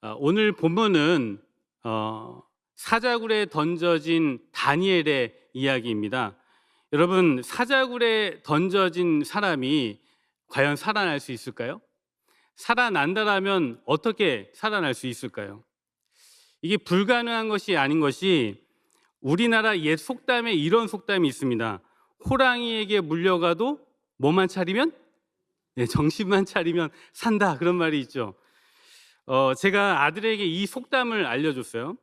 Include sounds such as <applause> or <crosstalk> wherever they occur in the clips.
어, 오늘 본문은 어, 사자굴에 던져진 다니엘의 이야기입니다. 여러분 사자굴에 던져진 사람이 과연 살아날 수 있을까요? 살아난다라면 어떻게 살아날 수 있을까요? 이게 불가능한 것이 아닌 것이 우리나라 옛 속담에 이런 속담이 있습니다. 호랑이에게 물려가도 뭐만 차리면 네, 정신만 차리면 산다 그런 말이 있죠. 어, 제가 아들에게 이 속담을 알려줬어요.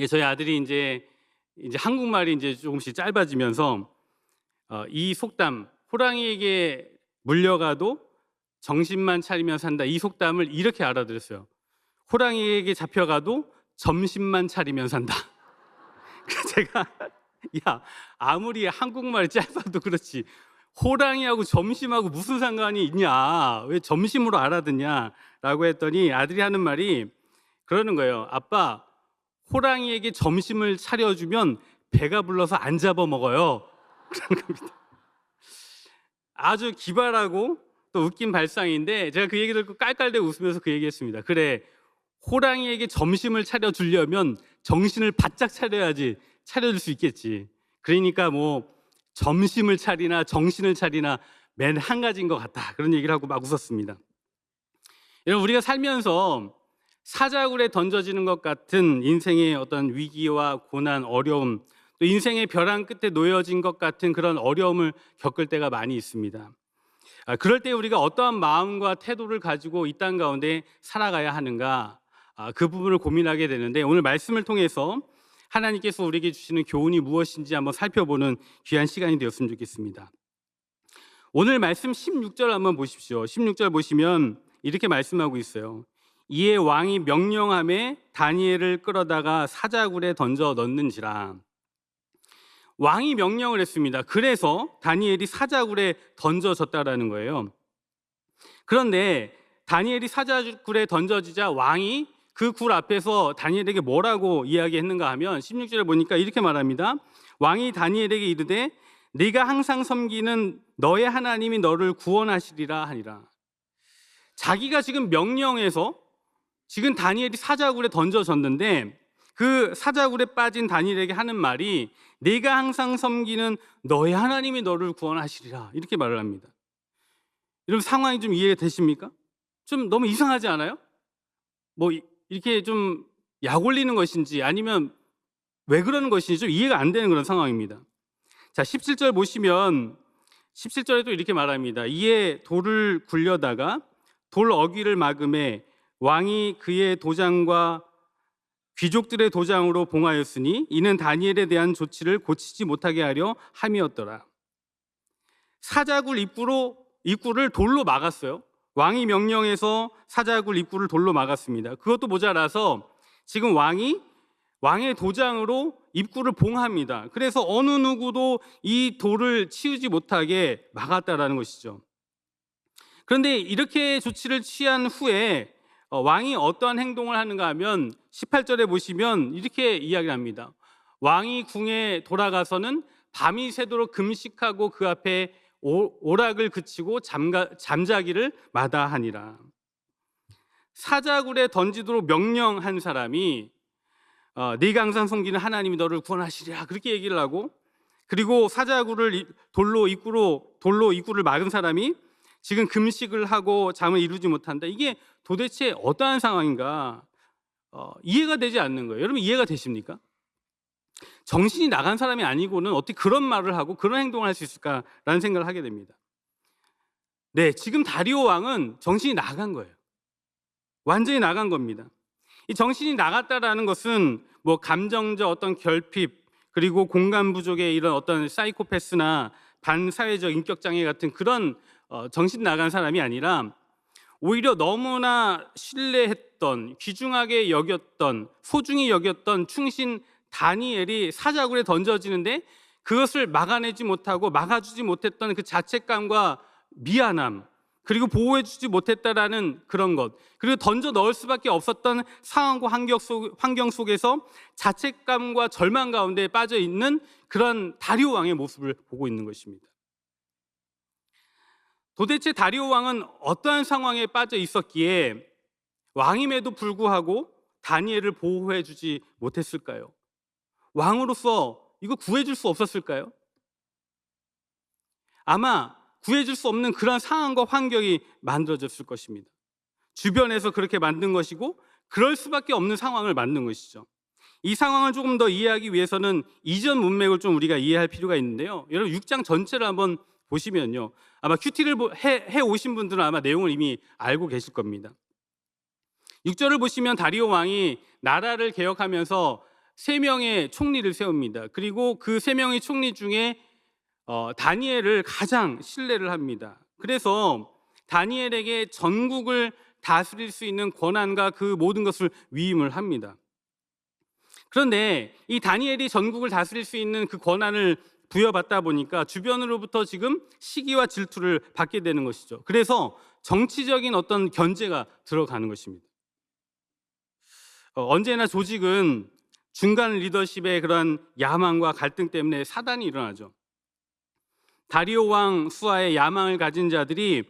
예, 저희 아들이 이제 이제 한국말이 이제 조금씩 짧아지면서 어, 이 속담 호랑이에게 물려가도 정신만 차리면 산다 이 속담을 이렇게 알아들었어요. 호랑이에게 잡혀가도 점심만 차리면 산다. <laughs> 제가 야 아무리 한국말이 짧아도 그렇지 호랑이하고 점심하고 무슨 상관이 있냐 왜 점심으로 알아듣냐 라고 했더니 아들이 하는 말이 그러는 거예요. 아빠 호랑이에게 점심을 차려주면 배가 불러서 안 잡아 먹어요. <laughs> 그런 겁니다. 아주 기발하고 또 웃긴 발상인데 제가 그 얘기 듣고 깔깔대고 웃으면서 그 얘기 했습니다. 그래 호랑이에게 점심을 차려주려면 정신을 바짝 차려야지 차려줄 수 있겠지. 그러니까 뭐 점심을 차리나 정신을 차리나 맨 한 가지인 것 같다. 그런 얘기를 하고 막 웃었습니다. 여러분 우리가 살면서 사자굴에 던져지는 것 같은 인생의 어떤 위기와 고난, 어려움, 또 인생의 벼랑 끝에 놓여진 것 같은 그런 어려움을 겪을 때가 많이 있습니다. 아, 그럴 때 우리가 어떠한 마음과 태도를 가지고 이 땅 가운데 살아가야 하는가 아, 그 부분을 고민하게 되는데 오늘 말씀을 통해서 하나님께서 우리에게 주시는 교훈이 무엇인지 한번 살펴보는 귀한 시간이 되었으면 좋겠습니다. 오늘 말씀 16절 한번 보십시오. 16절 보시면 이렇게 말씀하고 있어요. 이에 왕이 명령함에 다니엘을 끌어다가 사자굴에 던져 넣는지라. 왕이 명령을 했습니다. 그래서 다니엘이 사자굴에 던져졌다라는 거예요. 그런데 다니엘이 사자굴에 던져지자 왕이 그 굴 앞에서 다니엘에게 뭐라고 이야기했는가 하면 16절에 보니까 이렇게 말합니다. 왕이 다니엘에게 이르되 네가 항상 섬기는 너의 하나님이 너를 구원하시리라 하니라. 자기가 지금 명령해서 지금 다니엘이 사자굴에 던져졌는데 그 사자굴에 빠진 다니엘에게 하는 말이 내가 항상 섬기는 너의 하나님이 너를 구원하시리라 이렇게 말을 합니다. 여러분 상황이 좀 이해가 되십니까? 좀 너무 이상하지 않아요? 뭐 이렇게 좀 약 올리는 것인지 아니면 왜 그러는 것인지 좀 이해가 안 되는 그런 상황입니다. 자, 17절 보시면 17절에도 이렇게 말합니다. 이에 돌을 굴려다가 돌 어귀를 막음에 왕이 그의 도장과 귀족들의 도장으로 봉하였으니 이는 다니엘에 대한 조치를 고치지 못하게 하려 함이었더라. 사자굴 입구로 입구를 돌로 막았어요. 왕이 명령해서 사자굴 입구를 돌로 막았습니다. 그것도 모자라서 지금 왕이 왕의 도장으로 입구를 봉합니다. 그래서 어느 누구도 이 돌을 치우지 못하게 막았다라는 것이죠. 그런데 이렇게 조치를 취한 후에 어, 왕이 어떠한 행동을 하는가 하면 18절에 보시면 이렇게 이야기를 합니다. 왕이 궁에 돌아가서는 밤이 새도록 금식하고 그 앞에 오락을 그치고 잠가, 잠자기를 마다하니라. 사자굴에 던지도록 명령한 사람이 어, 네가 항상 섬기는 하나님이 너를 구원하시리라 그렇게 얘기를 하고 그리고 사자굴을 돌로 입구로 돌로 입구를 막은 사람이 지금 금식을 하고 잠을 이루지 못한다. 이게 도대체 어떠한 상황인가 어, 이해가 되지 않는 거예요. 여러분 이해가 되십니까? 정신이 나간 사람이 아니고는 어떻게 그런 말을 하고 그런 행동을 할 수 있을까라는 생각을 하게 됩니다. 네, 지금 다리오 왕은 정신이 나간 거예요. 완전히 나간 겁니다. 이 정신이 나갔다라는 것은 뭐 감정적 어떤 결핍 그리고 공간 부족의 이런 어떤 사이코패스나 반사회적 인격 장애 같은 그런 어, 정신 나간 사람이 아니라 오히려 너무나 신뢰했던 귀중하게 여겼던 소중히 여겼던 충신 다니엘이 사자굴에 던져지는데 그것을 막아내지 못하고 막아주지 못했던 그 자책감과 미안함 그리고 보호해주지 못했다라는 그런 것 그리고 던져 넣을 수밖에 없었던 상황과 환경, 속, 환경 속에서 자책감과 절망 가운데 빠져 있는 그런 다리오 왕의 모습을 보고 있는 것입니다. 도대체 다리오 왕은 어떠한 상황에 빠져 있었기에 왕임에도 불구하고 다니엘을 보호해 주지 못했을까요? 왕으로서 이거 구해 줄 수 없었을까요? 아마 구해 줄 수 없는 그런 상황과 환경이 만들어졌을 것입니다. 주변에서 그렇게 만든 것이고 그럴 수밖에 없는 상황을 만든 것이죠. 이 상황을 조금 더 이해하기 위해서는 이전 문맥을 좀 우리가 이해할 필요가 있는데요. 여러분 6장 전체를 한번 보시면요. 아마 큐티를 보- 해, 해 오신 분들은 아마 내용을 이미 알고 계실 겁니다. 6절을 보시면 다리오 왕이 나라를 개혁하면서 세 명의 총리를 세웁니다. 그리고 그 세 명의 총리 중에 어, 다니엘을 가장 신뢰를 합니다. 그래서 다니엘에게 전국을 다스릴 수 있는 권한과 그 모든 것을 위임을 합니다. 그런데 이 다니엘이 전국을 다스릴 수 있는 그 권한을 부여받다 보니까 주변으로부터 지금 시기와 질투를 받게 되는 것이죠. 그래서 정치적인 어떤 견제가 들어가는 것입니다. 어, 언제나 조직은 중간 리더십의 그런 야망과 갈등 때문에 사단이 일어나죠. 다리오 왕 수하의 야망을 가진 자들이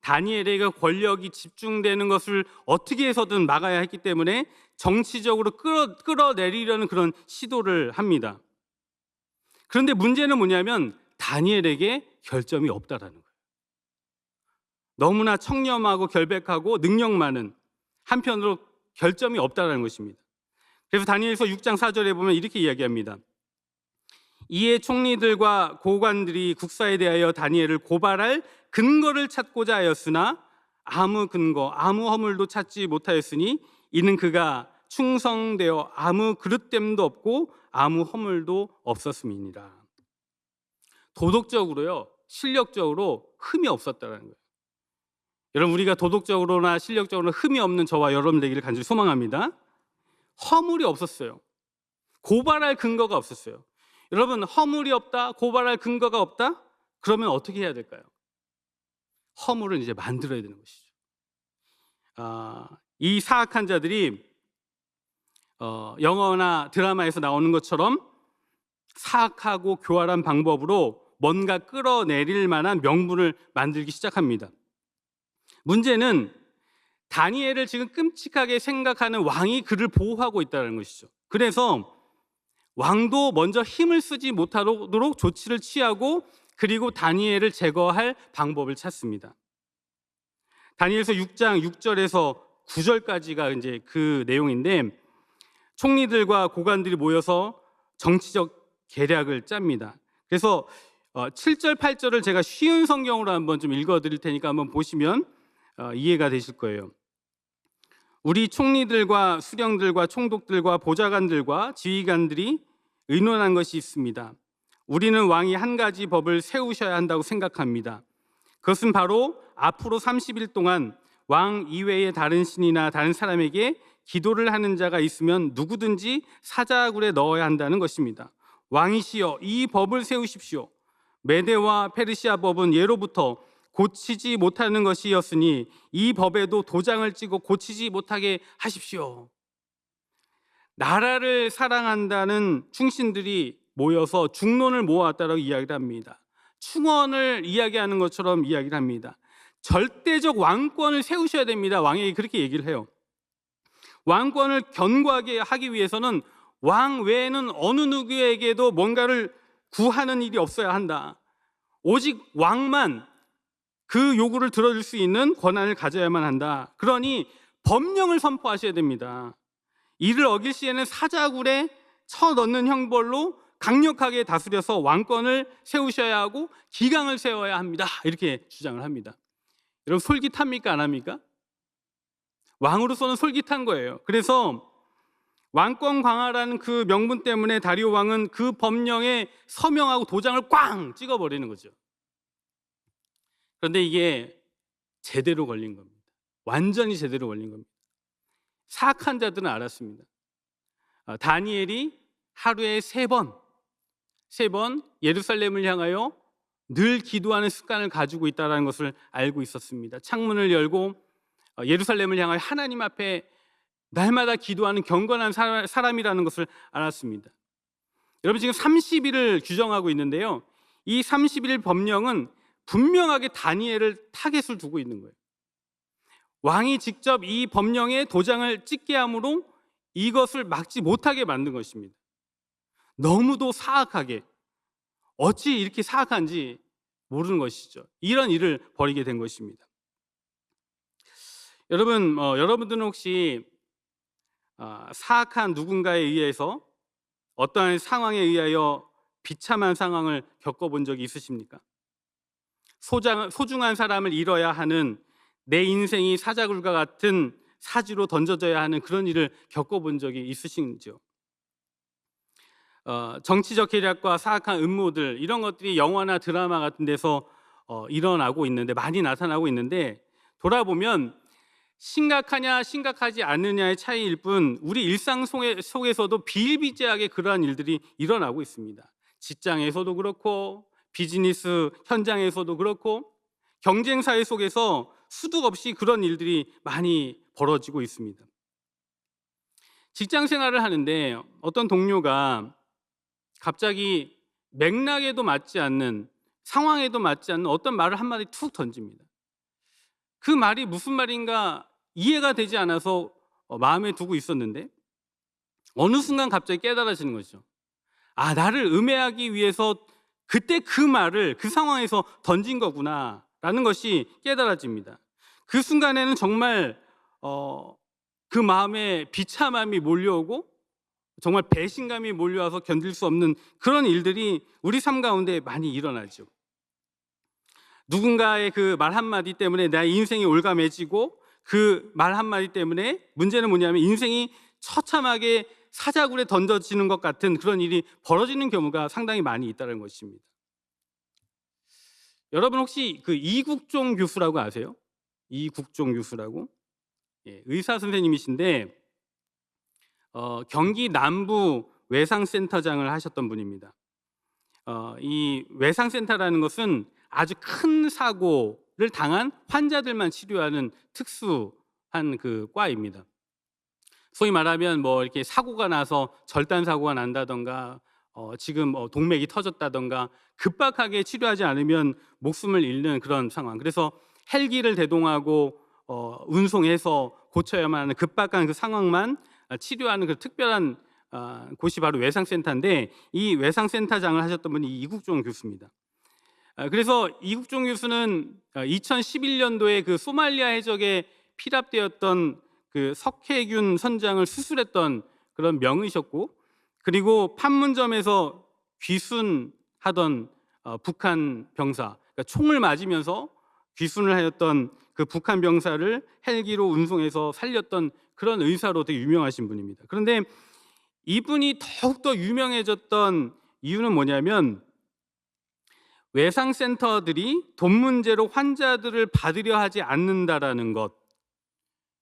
다니엘에게 권력이 집중되는 것을 어떻게 해서든 막아야 했기 때문에 정치적으로 끌어, 끌어내리려는 그런 시도를 합니다. 그런데 문제는 뭐냐면 다니엘에게 결점이 없다라는 거예요. 너무나 청렴하고 결백하고 능력 많은 한편으로 결점이 없다라는 것입니다. 그래서 다니엘서 6장 4절에 보면 이렇게 이야기합니다. 이에 총리들과 고관들이 국사에 대하여 다니엘을 고발할 근거를 찾고자 하였으나 아무 근거, 아무 허물도 찾지 못하였으니 이는 그가 충성되어 아무 그릇됨도 없고 아무 허물도 없었음이니라. 도덕적으로요, 실력적으로 흠이 없었다는 거예요. 여러분 우리가 도덕적으로나 실력적으로 흠이 없는 저와 여러분 되기를 간절히 소망합니다. 허물이 없었어요. 고발할 근거가 없었어요. 여러분 허물이 없다, 고발할 근거가 없다? 그러면 어떻게 해야 될까요? 허물을 이제 만들어야 되는 것이죠. 아, 이 사악한 자들이 어, 영화나 드라마에서 나오는 것처럼 사악하고 교활한 방법으로 뭔가 끌어내릴 만한 명분을 만들기 시작합니다. 문제는 다니엘을 지금 끔찍하게 생각하는 왕이 그를 보호하고 있다는 것이죠. 그래서 왕도 먼저 힘을 쓰지 못하도록 조치를 취하고 그리고 다니엘을 제거할 방법을 찾습니다. 다니엘서 6장 6절에서 9절까지가 이제 그 내용인데 총리들과 고관들이 모여서 정치적 계략을 짭니다. 그래서 7절, 8절을 제가 쉬운 성경으로 한번 좀 읽어 드릴 테니까 한번 보시면 어, 이해가 되실 거예요. 우리 총리들과 수령들과 총독들과 보좌관들과 지휘관들이 의논한 것이 있습니다. 우리는 왕이 한 가지 법을 세우셔야 한다고 생각합니다. 그것은 바로 앞으로 30일 동안 왕 이외의 다른 신이나 다른 사람에게 기도를 하는 자가 있으면 누구든지 사자굴에 넣어야 한다는 것입니다. 왕이시여 이 법을 세우십시오. 메데와 페르시아 법은 예로부터 고치지 못하는 것이었으니 이 법에도 도장을 찍어 고치지 못하게 하십시오. 나라를 사랑한다는 충신들이 모여서 중론을 모았다고 이야기를 합니다. 충원을 이야기하는 것처럼 이야기를 합니다. 절대적 왕권을 세우셔야 됩니다. 왕에게 그렇게 얘기를 해요. 왕권을 견고하게 하기 위해서는 왕 외에는 어느 누구에게도 뭔가를 구하는 일이 없어야 한다. 오직 왕만 그 요구를 들어줄 수 있는 권한을 가져야만 한다. 그러니 법령을 선포하셔야 됩니다. 이를 어길 시에는 사자굴에 쳐 넣는 형벌로 강력하게 다스려서 왕권을 세우셔야 하고 기강을 세워야 합니다. 이렇게 주장을 합니다. 여러분 솔깃합니까 안 합니까? 왕으로서는 솔깃한 거예요. 그래서 왕권 강화라는 그 명분 때문에 다리오 왕은 그 법령에 서명하고 도장을 꽝 찍어버리는 거죠. 그런데 이게 제대로 걸린 겁니다. 완전히 제대로 걸린 겁니다. 사악한 자들은 알았습니다. 아, 다니엘이 하루에 세 번, 세 번 예루살렘을 향하여 늘 기도하는 습관을 가지고 있다는 것을 알고 있었습니다. 창문을 열고 어, 예루살렘을 향하여 하나님 앞에 날마다 기도하는 경건한 사람이라는 것을 알았습니다. 여러분 지금 30일을 규정하고 있는데요. 이 30일 법령은 분명하게 다니엘을 타겟을 두고 있는 거예요. 왕이 직접 이 법령에 도장을 찍게 함으로 이것을 막지 못하게 만든 것입니다. 너무도 사악하게 어찌 이렇게 사악한지 모르는 것이죠. 이런 일을 벌이게 된 것입니다. 여러분, 어, 여러분들은 혹시 아, 사악한 누군가에 의해서 어떠한 상황에 의하여 비참한 상황을 겪어본 적이 있으십니까? 소장, 소중한 사람을 잃어야 하는 내 인생이 사자굴과 같은 사지로 던져져야 하는 그런 일을 겪어본 적이 있으신지요? 어, 정치적 계략과 사악한 음모들 이런 것들이 영화나 드라마 같은 데서 어, 일어나고 있는데 많이 나타나고 있는데 돌아보면 심각하냐 심각하지 않느냐의 차이일 뿐 우리 일상 속에- 속에서도 비일비재하게 그러한 일들이 일어나고 있습니다. 직장에서도 그렇고 비즈니스 현장에서도 그렇고 경쟁 사회 속에서 수도 없이 그런 일들이 많이 벌어지고 있습니다. 직장 생활을 하는데 어떤 동료가 갑자기 맥락에도 맞지 않는 상황에도 맞지 않는 어떤 말을 한마디 툭 던집니다. 그 말이 무슨 말인가 이해가 되지 않아서 어, 마음에 두고 있었는데 어느 순간 갑자기 깨달아지는 거죠. 아, 나를 음해하기 위해서 그때 그 말을 그 상황에서 던진 거구나 라는 것이 깨달아집니다. 그 순간에는 정말 어, 그 마음에 비참함이 몰려오고 정말 배신감이 몰려와서 견딜 수 없는 그런 일들이 우리 삶 가운데 많이 일어나죠. 누군가의 그 말 한마디 때문에 내 인생이 올가매지고 그 말 한마디 때문에 문제는 뭐냐면 인생이 처참하게 사자굴에 던져지는 것 같은 그런 일이 벌어지는 경우가 상당히 많이 있다는 것입니다. 여러분 혹시 그 이국종 교수라고 아세요? 이국종 교수라고 예, 의사 선생님이신데 어, 경기 남부 외상센터장을 하셨던 분입니다. 어, 이 외상센터라는 것은 아주 큰 사고를 당한 환자들만 치료하는 특수한 그 과입니다. 소위 말하면 뭐 이렇게 사고가 나서 절단 사고가 난다던가 어, 지금 어, 동맥이 터졌다던가 급박하게 치료하지 않으면 목숨을 잃는 그런 상황. 그래서 헬기를 대동하고 어, 운송해서 고쳐야만 하는 급박한 그 상황만 아, 치료하는 그 특별한 아, 곳이 바로 외상센터인데 이 외상센터장을 하셨던 분이 이국종 교수입니다. 아, 그래서 이국종 교수는 2011년도에 그 소말리아 해적에 피랍되었던 그 석혜균 선장을 수술했던 그런 명의셨고 그리고 판문점에서 귀순하던 어, 북한 병사 그러니까 총을 맞으면서 귀순을 하였던 그 북한 병사를 헬기로 운송해서 살렸던 그런 의사로 되게 유명하신 분입니다. 그런데 이분이 더욱더 유명해졌던 이유는 뭐냐면 외상센터들이 돈 문제로 환자들을 받으려 하지 않는다라는 것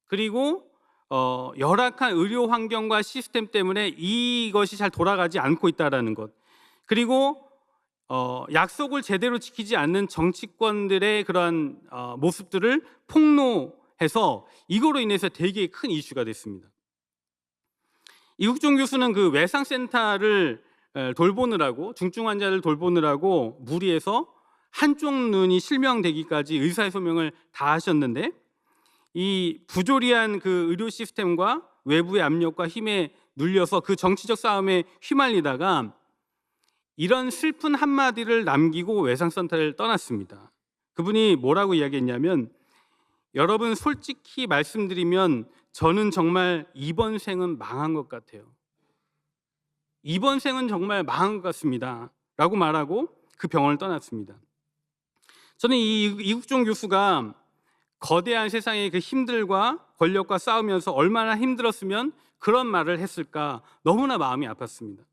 그리고 어, 열악한 의료 환경과 시스템 때문에 이것이 잘 돌아가지 않고 있다라는 것 그리고 어, 약속을 제대로 지키지 않는 정치권들의 그러한 어, 모습들을 폭로해서 이거로 인해서 되게 큰 이슈가 됐습니다. 이국종 교수는 그 외상센터를 에, 돌보느라고 중증 환자를 돌보느라고 무리해서 한쪽 눈이 실명되기까지 의사의 소명을 다 하셨는데 이 부조리한 그 의료 시스템과 외부의 압력과 힘에 눌려서 그 정치적 싸움에 휘말리다가 이런 슬픈 한마디를 남기고 외상센터를 떠났습니다. 그분이 뭐라고 이야기했냐면 여러분 솔직히 말씀드리면 저는 정말 이번 생은 망한 것 같아요. 이번 생은 정말 망한 것 같습니다. 라고 말하고 그 병원을 떠났습니다. 저는 이 이국종 교수가 거대한 세상의 그 힘들과 권력과 싸우면서 얼마나 힘들었으면 그런 말을 했을까 너무나 마음이 아팠습니다.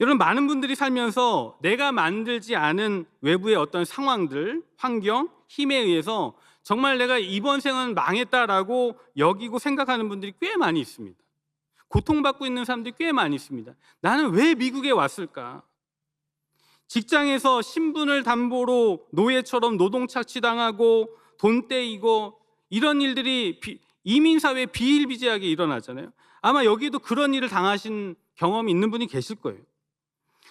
여러분 많은 분들이 살면서 내가 만들지 않은 외부의 어떤 상황들, 환경, 힘에 의해서 정말 내가 이번 생은 망했다라고 여기고 생각하는 분들이 꽤 많이 있습니다. 고통받고 있는 사람들이 꽤 많이 있습니다. 나는 왜 미국에 왔을까? 직장에서 신분을 담보로 노예처럼 노동 착취당하고 돈 떼이고 이런 일들이 비, 이민 사회에 비일비재하게 일어나잖아요. 아마 여기도 그런 일을 당하신 경험이 있는 분이 계실 거예요.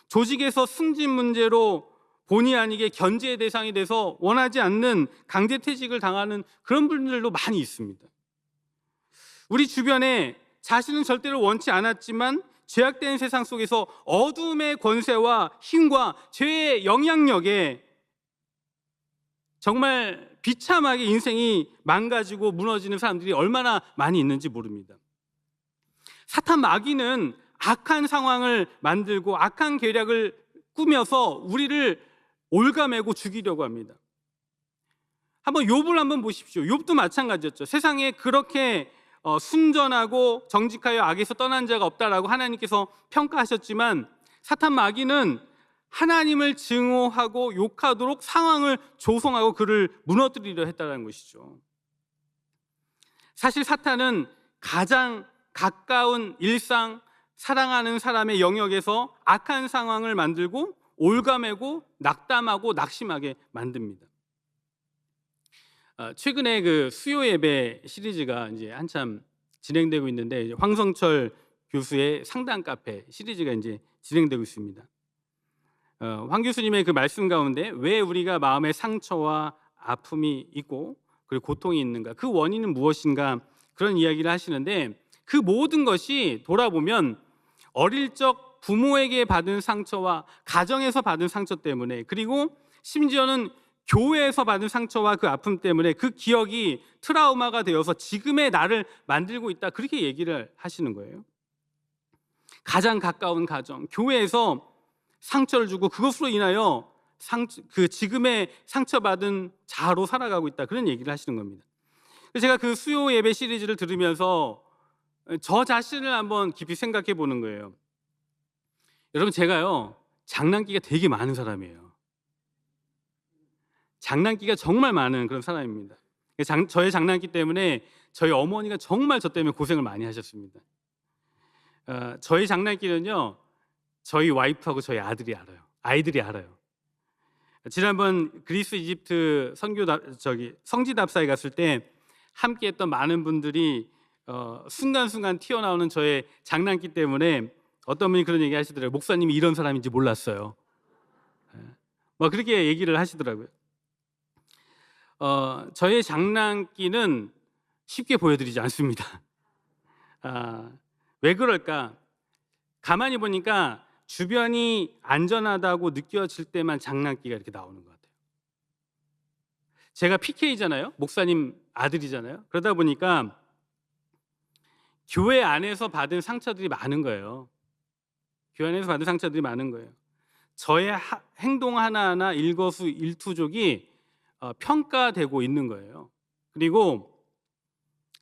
조직에서 승진 문제로 본의 아니게 견제의 대상이 돼서 원하지 않는 강제퇴직을 당하는 그런 분들도 많이 있습니다. 우리 주변에 자신은 절대로 원치 않았지만 죄악된 세상 속에서 어둠의 권세와 힘과 죄의 영향력에 정말 비참하게 인생이 망가지고 무너지는 사람들이 얼마나 많이 있는지 모릅니다. 사탄 마귀는 악한 상황을 만들고 악한 계략을 꾸며서 우리를 올가매고 죽이려고 합니다. 한번 욥을 한번 보십시오. 욥도 마찬가지였죠. 세상에 그렇게 어, 순전하고 정직하여 악에서 떠난 자가 없다라고 하나님께서 평가하셨지만 사탄 마귀는 하나님을 증오하고 욕하도록 상황을 조성하고 그를 무너뜨리려 했다는 것이죠. 사실 사탄은 가장 가까운 일상 사랑하는 사람의 영역에서 악한 상황을 만들고 올가매고 낙담하고 낙심하게 만듭니다. 어, 최근에 그 수요 예배 시리즈가 이제 한참 진행되고 있는데 황성철 교수의 상담 카페 시리즈가 이제 진행되고 있습니다. 어, 황 교수님의 그 말씀 가운데 왜 우리가 마음의 상처와 아픔이 있고 그리고 고통이 있는가 그 원인은 무엇인가 그런 이야기를 하시는데 그 모든 것이 돌아보면 어릴 적 부모에게 받은 상처와 가정에서 받은 상처 때문에 그리고 심지어는 교회에서 받은 상처와 그 아픔 때문에 그 기억이 트라우마가 되어서 지금의 나를 만들고 있다 그렇게 얘기를 하시는 거예요. 가장 가까운 가정, 교회에서 상처를 주고 그것으로 인하여 상, 그 지금의 상처받은 자로 살아가고 있다 그런 얘기를 하시는 겁니다. 제가 그 수요 예배 시리즈를 들으면서 저 자신을 한번 깊이 생각해 보는 거예요. 여러분 제가요 장난기가 되게 많은 사람이에요. 장난기가 정말 많은 그런 사람입니다. 장, 저의 장난기 때문에 저희 어머니가 정말 저 때문에 고생을 많이 하셨습니다. 어, 저희 장난기는요 저희 와이프하고 저희 아들이 알아요. 아이들이 알아요. 지난번 그리스 이집트 선교 저기 성지 답사에 갔을 때 함께했던 많은 분들이 어, 순간순간 튀어나오는 저의 장난기 때문에 어떤 분이 그런 얘기 하시더라고요. 목사님이 이런 사람인지 몰랐어요. 예. 뭐 그렇게 얘기를 하시더라고요. 어, 저의 장난기는 쉽게 보여드리지 않습니다. 아, 왜 그럴까? 가만히 보니까 주변이 안전하다고 느껴질 때만 장난기가 이렇게 나오는 것 같아요. 제가 PK잖아요. 목사님 아들이잖아요. 그러다 보니까 교회 안에서 받은 상처들이 많은 거예요. 교회 안에서 받은 상처들이 많은 거예요. 저의 하, 행동 하나하나 일거수 일투족이 어, 평가되고 있는 거예요. 그리고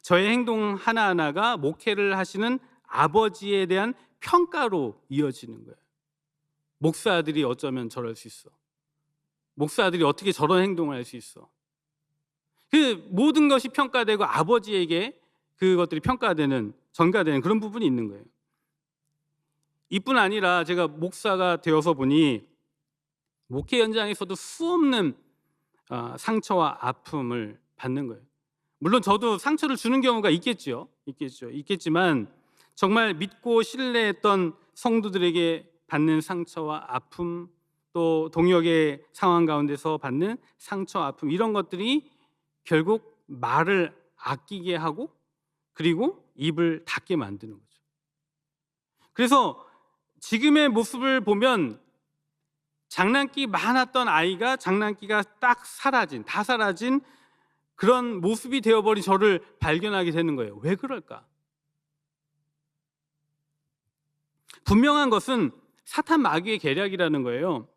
저의 행동 하나하나가 목회를 하시는 아버지에 대한 평가로 이어지는 거예요. 목사들이 어쩌면 저럴 수 있어. 목사들이 어떻게 저런 행동을 할 수 있어. 그 모든 것이 평가되고 아버지에게 그것들이 평가되는 전가되는 그런 부분이 있는 거예요. 이뿐 아니라 제가 목사가 되어서 보니 목회 현장에서도 수없는 아, 상처와 아픔을 받는 거예요. 물론 저도 상처를 주는 경우가 있겠죠. 있겠죠. 있겠지만 정말 믿고 신뢰했던 성도들에게 받는 상처와 아픔 또 동역의 상황 가운데서 받는 상처, 아픔 이런 것들이 결국 말을 아끼게 하고 그리고 입을 닫게 만드는 거죠. 그래서 지금의 모습을 보면 장난기 많았던 아이가 장난기가 딱 사라진, 다 사라진 그런 모습이 되어버린 저를 발견하게 되는 거예요. 왜 그럴까? 분명한 것은 사탄 마귀의 계략이라는 거예요.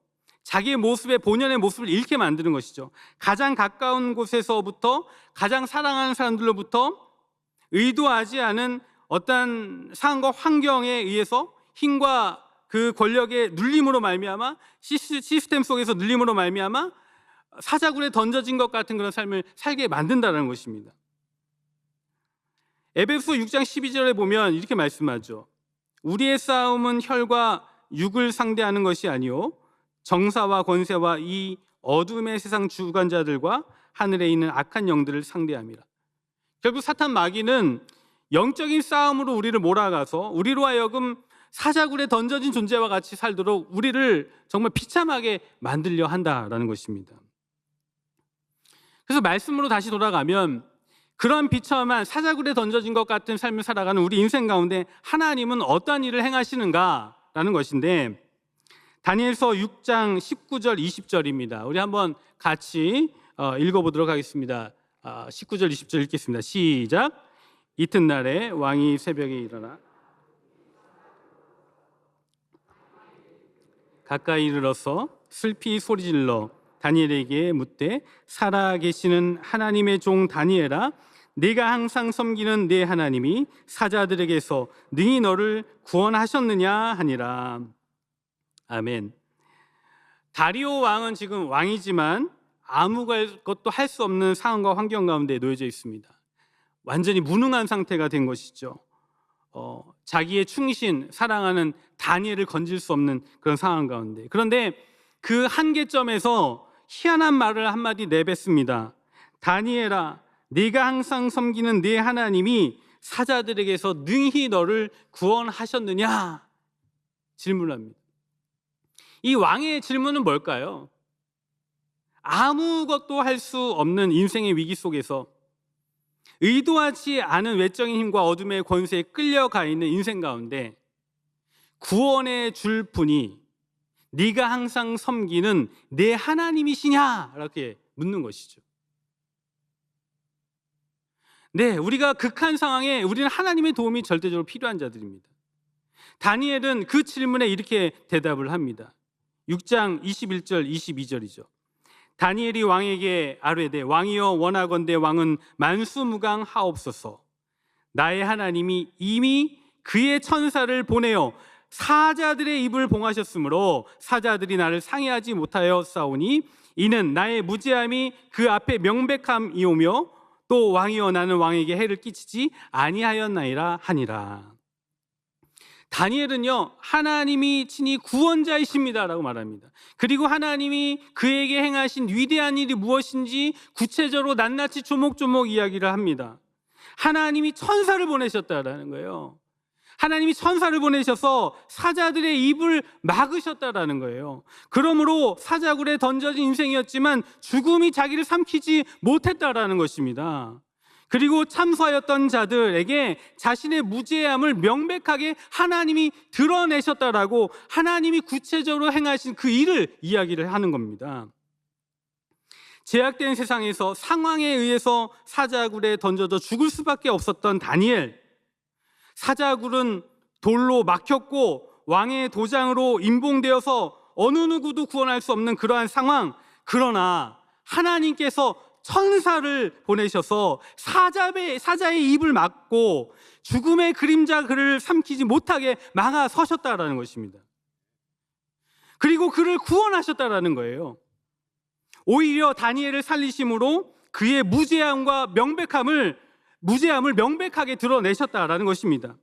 자기의 모습의 본연의 모습을 잃게 만드는 것이죠. 가장 가까운 곳에서부터 가장 사랑하는 사람들로부터 의도하지 않은 어떤 상황과 환경에 의해서 힘과 그 권력의 눌림으로 말미암아 시스템 속에서 눌림으로 말미암아 사자굴에 던져진 것 같은 그런 삶을 살게 만든다는 것입니다. 에베소 6장 12절에 보면 이렇게 말씀하죠. 우리의 싸움은 혈과 육을 상대하는 것이 아니요 정사와 권세와 이 어둠의 세상 주관자들과 하늘에 있는 악한 영들을 상대합니다. 결국 사탄 마귀는 영적인 싸움으로 우리를 몰아가서 우리로 하여금 사자굴에 던져진 존재와 같이 살도록 우리를 정말 비참하게 만들려 한다라는 것입니다. 그래서 말씀으로 다시 돌아가면 그런 비참한 사자굴에 던져진 것 같은 삶을 살아가는 우리 인생 가운데 하나님은 어떠한 일을 행하시는가라는 것인데 다니엘서 6장 19절 20절입니다. 우리 한번 같이 어, 읽어보도록 하겠습니다. 아, 19절 20절 읽겠습니다. 시작. 이튿날에 왕이 새벽에 일어나 가까이 이르러서 슬피 소리질러 다니엘에게 묻되 살아 계시는 하나님의 종 다니엘아 네가 항상 섬기는 네 하나님이 사자들에게서 능히 너를 구원하셨느냐 하니라. 아멘. 다리오 왕은 지금 왕이지만 아무것도 할 수 없는 상황과 환경 가운데 놓여져 있습니다. 완전히 무능한 상태가 된 것이죠. 어, 자기의 충신 사랑하는 다니엘을 건질 수 없는 그런 상황 가운데. 그런데 그 한계점에서 희한한 말을 한마디 내뱉습니다. 다니엘아, 네가 항상 섬기는 네 하나님이 사자들에게서 능히 너를 구원하셨느냐? 질문합니다. 이 왕의 질문은 뭘까요? 아무것도 할 수 없는 인생의 위기 속에서 의도하지 않은 외적인 힘과 어둠의 권세에 끌려가 있는 인생 가운데 구원의 줄 분이 네가 항상 섬기는 내 하나님이시냐? 이렇게 묻는 것이죠. 네, 우리가 극한 상황에 우리는 하나님의 도움이 절대적으로 필요한 자들입니다. 다니엘은 그 질문에 이렇게 대답을 합니다. 6장 21절 22절이죠. 다니엘이 왕에게 아뢰되 왕이여 원하건대 왕은 만수무강 하옵소서. 나의 하나님이 이미 그의 천사를 보내어 사자들의 입을 봉하셨으므로 사자들이 나를 상해하지 못하여 싸우니 이는 나의 무죄함이 그 앞에 명백함이오며 또 왕이여 나는 왕에게 해를 끼치지 아니하였나이라 하니라. 다니엘은요 하나님이 친히 구원자이십니다라고 말합니다. 그리고 하나님이 그에게 행하신 위대한 일이 무엇인지 구체적으로 낱낱이 조목조목 이야기를 합니다. 하나님이 천사를 보내셨다라는 거예요. 하나님이 천사를 보내셔서 사자들의 입을 막으셨다라는 거예요. 그러므로 사자굴에 던져진 인생이었지만 죽음이 자기를 삼키지 못했다라는 것입니다. 그리고 참수하였던 자들에게 자신의 무죄함을 명백하게 하나님이 드러내셨다라고 하나님이 구체적으로 행하신 그 일을 이야기를 하는 겁니다. 제약된 세상에서 상황에 의해서 사자굴에 던져져 죽을 수밖에 없었던 다니엘. 사자굴은 돌로 막혔고 왕의 도장으로 임봉되어서 어느 누구도 구원할 수 없는 그러한 상황. 그러나 하나님께서 천사를 보내셔서 사자의, 사자의 입을 막고 죽음의 그림자 그를 삼키지 못하게 막아 서셨다라는 것입니다. 그리고 그를 구원하셨다라는 거예요. 오히려 다니엘을 살리심으로 그의 무죄함과 명백함을 무죄함을 명백하게 드러내셨다라는 것입니다.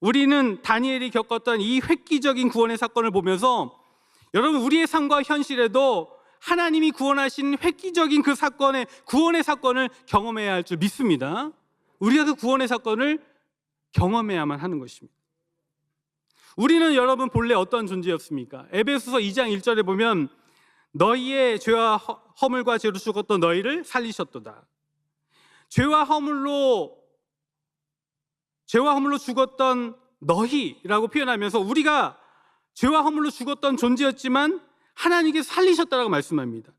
우리는 다니엘이 겪었던 이 획기적인 구원의 사건을 보면서 여러분 우리의 삶과 현실에도 하나님이 구원하신 획기적인 그 사건의 구원의 사건을 경험해야 할 줄 믿습니다. 우리가 그 구원의 사건을 경험해야만 하는 것입니다. 우리는 여러분 본래 어떤 존재였습니까? 에베소서 2장 1절에 보면 너희의 죄와 허물과 죄로 죽었던 너희를 살리셨도다. 죄와 허물로 죄와 허물로 죽었던 너희라고 표현하면서 우리가 죄와 허물로 죽었던 존재였지만 하나님께 살리셨다라고 말씀합니다.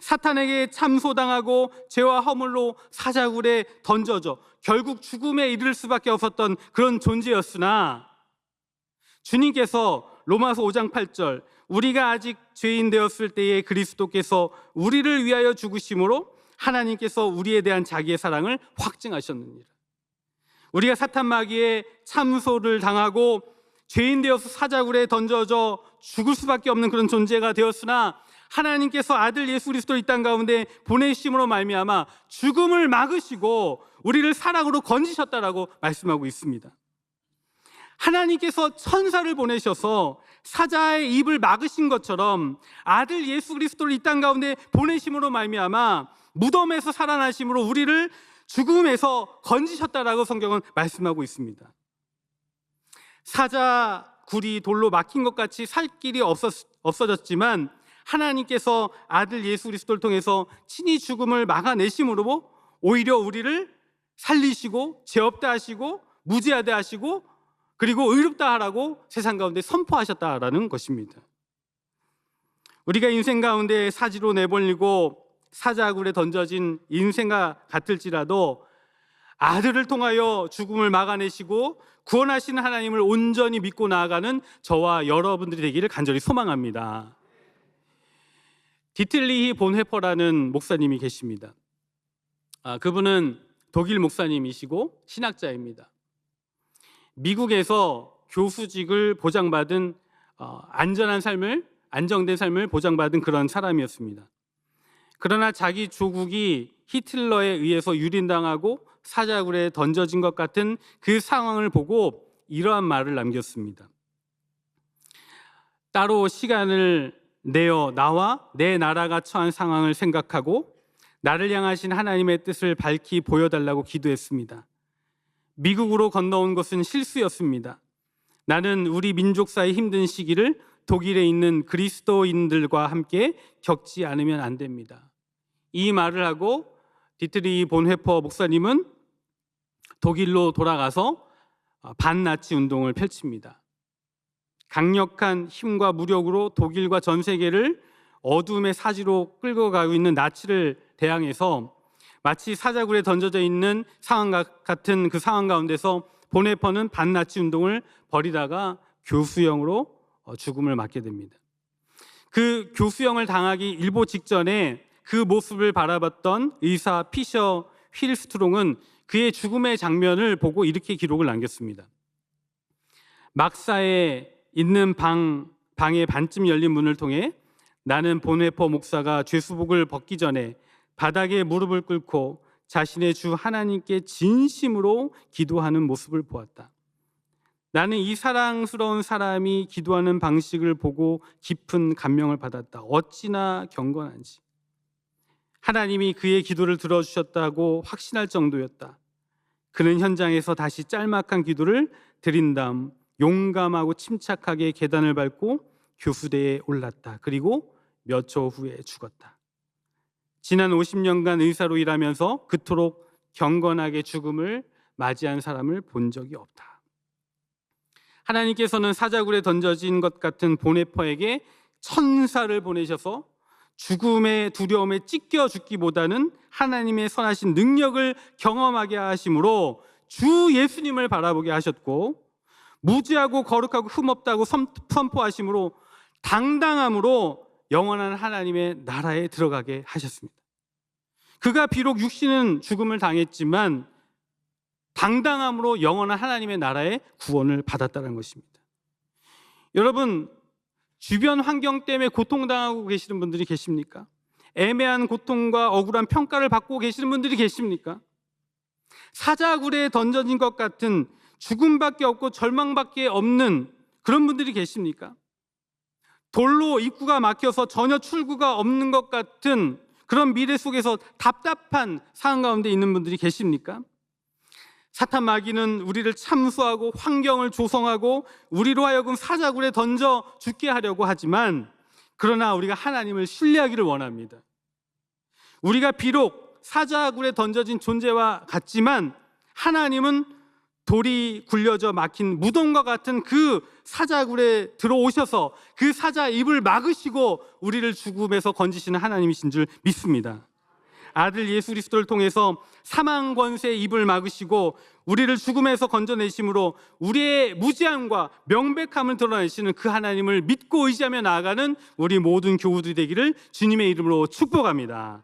사탄에게 참소당하고 죄와 허물로 사자굴에 던져져 결국 죽음에 이를 수밖에 없었던 그런 존재였으나 주님께서 로마서 5장 8절 우리가 아직 죄인 되었을 때에 그리스도께서 우리를 위하여 죽으심으로 하나님께서 우리에 대한 자기의 사랑을 확증하셨느니라. 우리가 사탄 마귀의 참소를 당하고 죄인 되어서 사자굴에 던져져 죽을 수밖에 없는 그런 존재가 되었으나 하나님께서 아들 예수 그리스도를 이땅 가운데 보내심으로 말미암아 죽음을 막으시고 우리를 사랑으로 건지셨다라고 말씀하고 있습니다. 하나님께서 천사를 보내셔서 사자의 입을 막으신 것처럼 아들 예수 그리스도를 이 땅 가운데 보내심으로 말미암아 무덤에서 살아나심으로 우리를 죽음에서 건지셨다라고 성경은 말씀하고 있습니다. 사자 굴이 돌로 막힌 것 같이 살 길이 없었, 없어졌지만 하나님께서 아들 예수 그리스도를 통해서 친히 죽음을 막아내심으로 오히려 우리를 살리시고 죄 없다 하시고 무죄하다 하시고 그리고 의롭다 하라고 세상 가운데 선포하셨다라는 것입니다. 우리가 인생 가운데 사지로 내몰리고 사자굴에 던져진 인생과 같을지라도 아들을 통하여 죽음을 막아내시고 구원하시는 하나님을 온전히 믿고 나아가는 저와 여러분들이 되기를 간절히 소망합니다. 디틀리히 본헤퍼라는 목사님이 계십니다. 아, 그분은 독일 목사님이시고 신학자입니다. 미국에서 교수직을 보장받은 어, 안전한 삶을 안정된 삶을 보장받은 그런 사람이었습니다. 그러나 자기 조국이 히틀러에 의해서 유린당하고 사자굴에 던져진 것 같은 그 상황을 보고 이러한 말을 남겼습니다. 따로 시간을 내어 나와 내 나라가 처한 상황을 생각하고 나를 향하신 하나님의 뜻을 밝히 보여달라고 기도했습니다. 미국으로 건너온 것은 실수였습니다. 나는 우리 민족사의 힘든 시기를 독일에 있는 그리스도인들과 함께 겪지 않으면 안 됩니다. 이 말을 하고 디트리 본회퍼 목사님은 독일로 돌아가서 반나치 운동을 펼칩니다. 강력한 힘과 무력으로 독일과 전 세계를 어둠의 사지로 끌고 가고 있는 나치를 대항해서 마치 사자굴에 던져져 있는 상황 같은 그 상황 가운데서 보네퍼는 반나치 운동을 벌이다가 교수형으로 어, 죽음을 맞게 됩니다. 그 교수형을 당하기 일보 직전에 그 모습을 바라봤던 의사 피셔 휠스트롱은 그의 죽음의 장면을 보고 이렇게 기록을 남겼습니다. 막사에 있는 방 방의 반쯤 열린 문을 통해 나는 본회퍼 목사가 죄수복을 벗기 전에 바닥에 무릎을 꿇고 자신의 주 하나님께 진심으로 기도하는 모습을 보았다. 나는 이 사랑스러운 사람이 기도하는 방식을 보고 깊은 감명을 받았다. 어찌나 경건한지. 하나님이 그의 기도를 들어주셨다고 확신할 정도였다. 그는 현장에서 다시 짤막한 기도를 드린 다음 용감하고 침착하게 계단을 밟고 교수대에 올랐다. 그리고 몇 초 후에 죽었다. 지난 50년간 의사로 일하면서 그토록 경건하게 죽음을 맞이한 사람을 본 적이 없다. 하나님께서는 사자굴에 던져진 것 같은 보네퍼에게 천사를 보내셔서 죽음의 두려움에 찢겨 죽기보다는 하나님의 선하신 능력을 경험하게 하심으로 주 예수님을 바라보게 하셨고 무지하고 거룩하고 흠없다고 선포하심으로 당당함으로 영원한 하나님의 나라에 들어가게 하셨습니다. 그가 비록 육신은 죽음을 당했지만 당당함으로 영원한 하나님의 나라의 구원을 받았다는 것입니다. 여러분 주변 환경 때문에 고통당하고 계시는 분들이 계십니까? 애매한 고통과 억울한 평가를 받고 계시는 분들이 계십니까? 사자굴에 던져진 것 같은 죽음밖에 없고 절망밖에 없는 그런 분들이 계십니까? 돌로 입구가 막혀서 전혀 출구가 없는 것 같은 그런 미래 속에서 답답한 상황 가운데 있는 분들이 계십니까? 사탄 마귀는 우리를 참수하고 환경을 조성하고 우리로 하여금 사자굴에 던져 죽게 하려고 하지만 그러나 우리가 하나님을 신뢰하기를 원합니다. 우리가 비록 사자굴에 던져진 존재와 같지만 하나님은 돌이 굴려져 막힌 무덤과 같은 그 사자굴에 들어오셔서 그 사자 입을 막으시고 우리를 죽음에서 건지시는 하나님이신 줄 믿습니다. 아들 예수 그리스도를 통해서 사망 권세의 입을 막으시고 우리를 죽음에서 건져내심으로 우리의 무지함과 명백함을 드러내시는 그 하나님을 믿고 의지하며 나아가는 우리 모든 교우들이 되기를 주님의 이름으로 축복합니다.